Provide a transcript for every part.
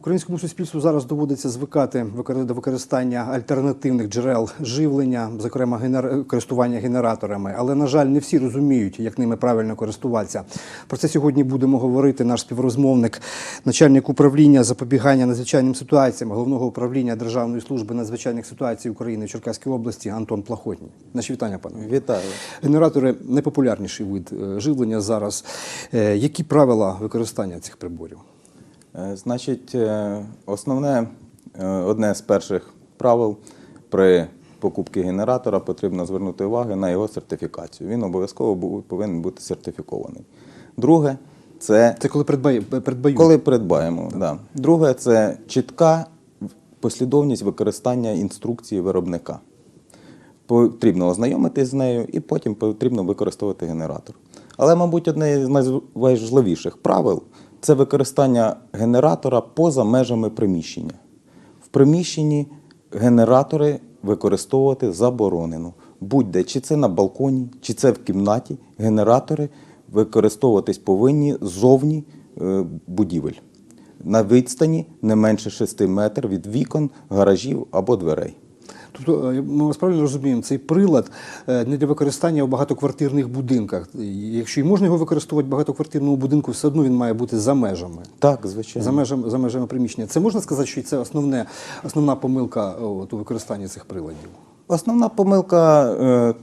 Українському суспільству зараз доводиться звикати до використання альтернативних джерел живлення, зокрема генер... користування генераторами. Але на жаль, не всі розуміють, як ними правильно користуватися. Про це сьогодні будемо говорити. Наш співрозмовник, начальник управління запобігання надзвичайним ситуаціям головного управління Державної служби надзвичайних ситуацій України в Черкаській області Антон Плахотній. Наші вітання, пане. Вітаю. Генератори найпопулярніший вид е, живлення зараз. Е, Які правила використання цих приборів? Е, Значить, е, основне, е, одне з перших правил при покупці генератора потрібно звернути увагу на його сертифікацію. Він обов'язково повинен бути сертифікований. Друге, це Це коли придбає, придбають. коли придбаємо. Да. Друге, це чітка послідовність використання інструкції виробника. Потрібно ознайомитись з нею і потім потрібно використовувати генератор. Але, мабуть, одне з найважливіших правил це використання генератора поза межами приміщення. В приміщенні генератори використовувати заборонено. Будь-де, чи це на балконі, чи це в кімнаті, генератори використовуватись повинні ззовні е, будівель на відстані не менше 6 метрів від вікон, гаражів або дверей. Тобто, е, ми вас правильно розуміємо, цей прилад е, не для використання у багатоквартирних будинках. Якщо і можна його використовувати в багатоквартирному будинку, все одно він має бути за межами. Так, звичайно. За межами, за межами приміщення. Це можна сказати, що це основне, основна помилка от, у використанні цих приладів. Основна помилка, е,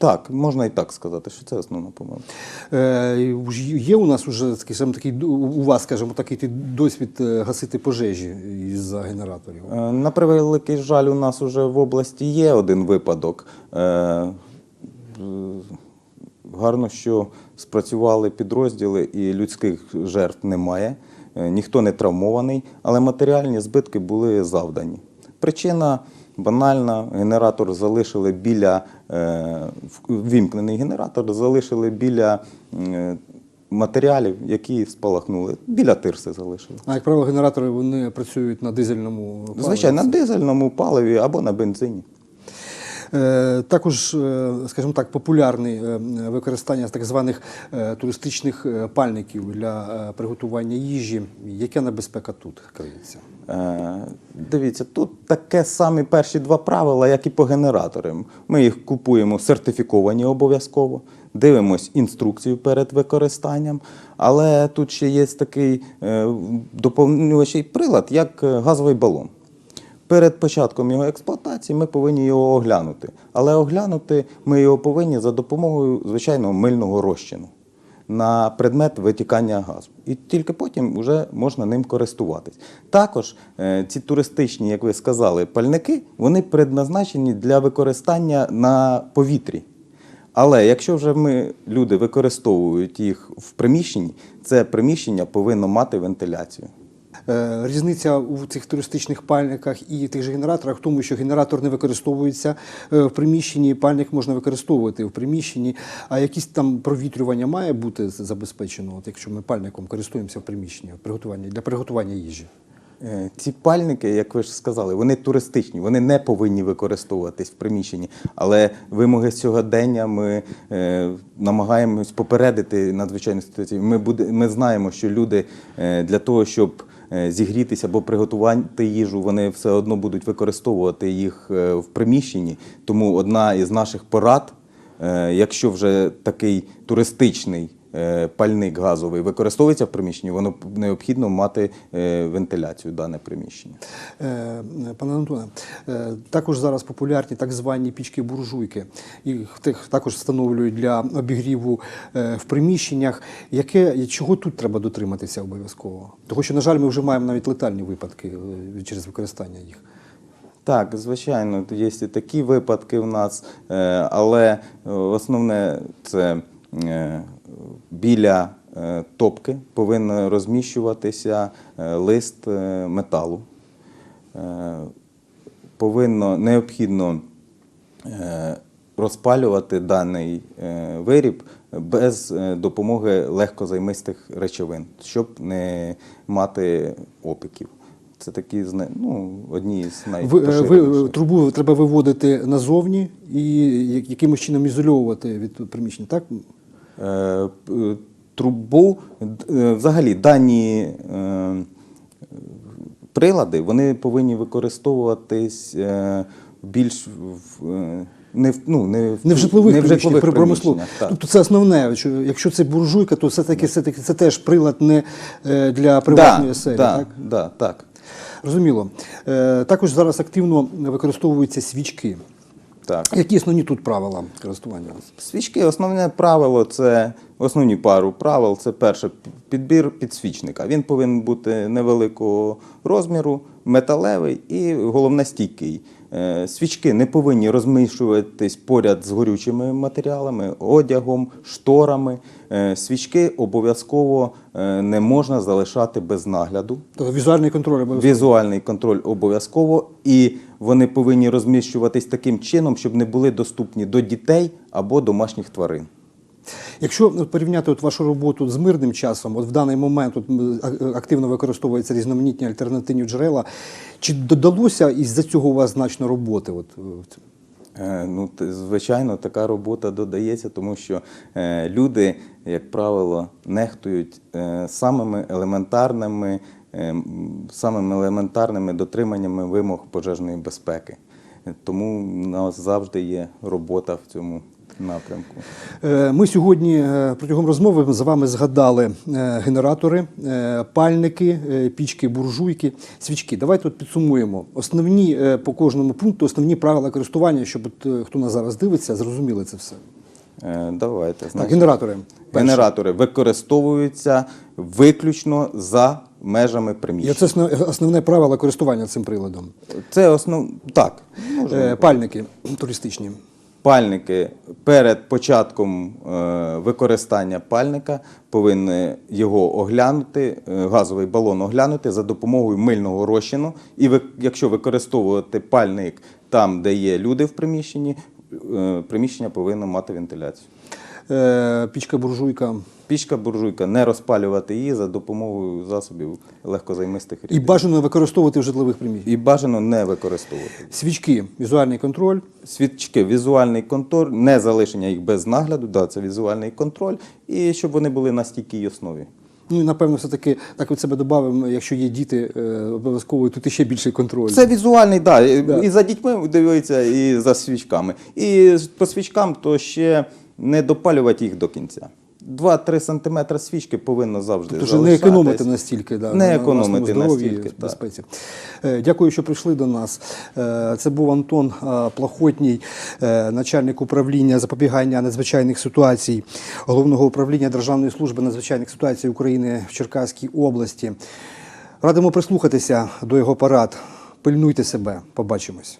так, можна і так сказати, що це основна помилка. Е, Є у нас уже скажімо, такий у вас, скажімо, такий досвід е, гасити пожежі із генераторів. Е, На превеликий жаль, у нас уже в області є один випадок. Е, е, Гарно, що спрацювали підрозділи і людських жертв немає, е, ніхто не травмований, але матеріальні збитки були завдані. Причина банальна: генератор залишили біля е, ввімкнений генератор, залишили біля матеріалів, які спалахнули. Біля тирси залишили. А як правило, генератори вони працюють на дизельному паливі. Звичайно, на дизельному паливі або на бензині. Е, Також, е, скажімо так, популярне використання так званих е, туристичних пальників для приготування їжі. Яка небезпека тут криється? Дивіться, тут таке самі перші два правила, як і по генераторам. Ми їх купуємо сертифіковані обов'язково, дивимось інструкцію перед використанням, але тут ще є такий доповнювачий прилад, як газовий балон. Перед початком його експлуатації ми повинні його оглянути. Але оглянути ми його повинні за допомогою звичайного мильного розчину на предмет витікання газу. І тільки потім вже можна ним користуватись. Також е, ці туристичні, як ви сказали, пальники, вони предназначені для використання на повітрі. Але якщо вже ми, люди використовують їх в приміщенні, це приміщення повинно мати вентиляцію. Е, Різниця у цих туристичних пальниках і тих же генераторах в тому, що генератор не використовується е, в приміщенні, пальник можна використовувати в приміщенні, а якісь там провітрювання має бути забезпечено, от якщо ми пальником користуємося в приміщенні приготування, для приготування їжі. Е, Ці пальники, як ви ж сказали, вони туристичні, вони не повинні використовуватись в приміщенні. Але вимоги сьогодення ми е, намагаємось попередити надзвичайну ситуацію. Ми, буде, ми знаємо, що люди е, для того, щоб зігрітися або приготувати їжу, вони все одно будуть використовувати їх е, в приміщенні. Тому одна із наших порад, е, якщо вже такий туристичний е, пальник газовий використовується в приміщенні, воно необхідно мати е, вентиляцію дане приміщення. Е, Пане Антоне, е, також зараз популярні так звані пічки-буржуйки. Їх також встановлюють для обігріву е, в приміщеннях. Яке, чого тут треба дотриматися обов'язково? Тому що, на жаль, ми вже маємо навіть летальні випадки е, через використання їх. Так, звичайно, є і такі випадки в нас, е, але е, основне це е, біля е, топки повинен розміщуватися е, лист е, металу. Повинно необхідно розпалювати даний виріб без допомоги легкозаймистих речовин, щоб не мати опіків. Це такі ну, одні з найпоширеніших. трубу треба виводити назовні і якимось чином ізольовувати від приміщення, так? Е, трубу. Е, Взагалі, дані е, прилади вони повинні використовуватись більш в, не в, ну, не в, Не в житлових не в житлових при промислових. Тобто це основне. що Якщо це буржуйка, то все-таки все-таки це теж прилад не для приватної да, оселі. да, Так? Да, так. Розуміло. Також зараз активно використовуються свічки. Так. Які основні тут правила користування? Свічки, основне правило це основні пару правил. Це перше підбір підсвічника. Він повинен бути невеликого розміру, металевий і головне стійкий. Е, Свічки не повинні розміщуватись поряд з горючими матеріалами, одягом, шторами. Е, Свічки обов'язково е, не можна залишати без нагляду. Тобто візуальний контроль обов'язково. Візуальний контроль обов'язково, і вони повинні розміщуватись таким чином, щоб не були доступні до дітей або домашніх тварин. Якщо порівняти от вашу роботу з мирним часом, от в даний момент от, активно використовуються різноманітні альтернативні джерела, чи додалося із-за цього у вас значно роботи? От, е? Е, Ну, звичайно, така робота додається, тому що е, люди, як правило, нехтують е, самими елементарними, е, самими елементарними дотриманнями вимог пожежної безпеки. Е, Тому у нас завжди є робота в цьому напрямку. Е, Ми сьогодні е, протягом розмови з вами згадали е, генератори, пальники, пічки, буржуйки, свічки. Давайте от підсумуємо основні по кожному пункту, основні правила користування, щоб от, хто нас зараз дивиться, зрозуміли це все. Давайте. Так, генератори. Перше. Генератори використовуються виключно за межами І приміщення. це основне- основне правило користування цим приладом. Це основ... так. Е, Пальники туристичні. Пальники перед початком е, використання пальника повинні його оглянути, е, газовий балон оглянути за допомогою мильного розчину. І якщо використовувати пальник там, де є люди в приміщенні, е, приміщення повинно мати вентиляцію. Е, Пічка буржуйка. Пічка буржуйка, не розпалювати її за допомогою засобів легкозаймистих І бажано використовувати в житлових приміщеннях. І бажано не використовувати. Свічки, візуальний контроль. Свічки, візуальний контроль, не залишення їх без нагляду, да, це візуальний контроль, і щоб вони були на стійкій основі. Ну і напевно, все-таки так від себе додамо, якщо є діти, е, обов'язково тут ще більший контроль. Це візуальний, да, Да. і за дітьми дивиться, і за свічками. І по свічкам то ще не допалювати їх до кінця. 2-3 см свічки повинно завжди Тобто не економити настільки, да, Не на економити настільки, безпеці. Е, Дякую, що прийшли до нас. Е, Це був Антон е, Плахотній, е, начальник управління запобігання надзвичайних ситуацій Головного управління Державної служби надзвичайних ситуацій України в Черкаській області. Радимо прислухатися до його парад. Пильнуйте себе. Побачимось.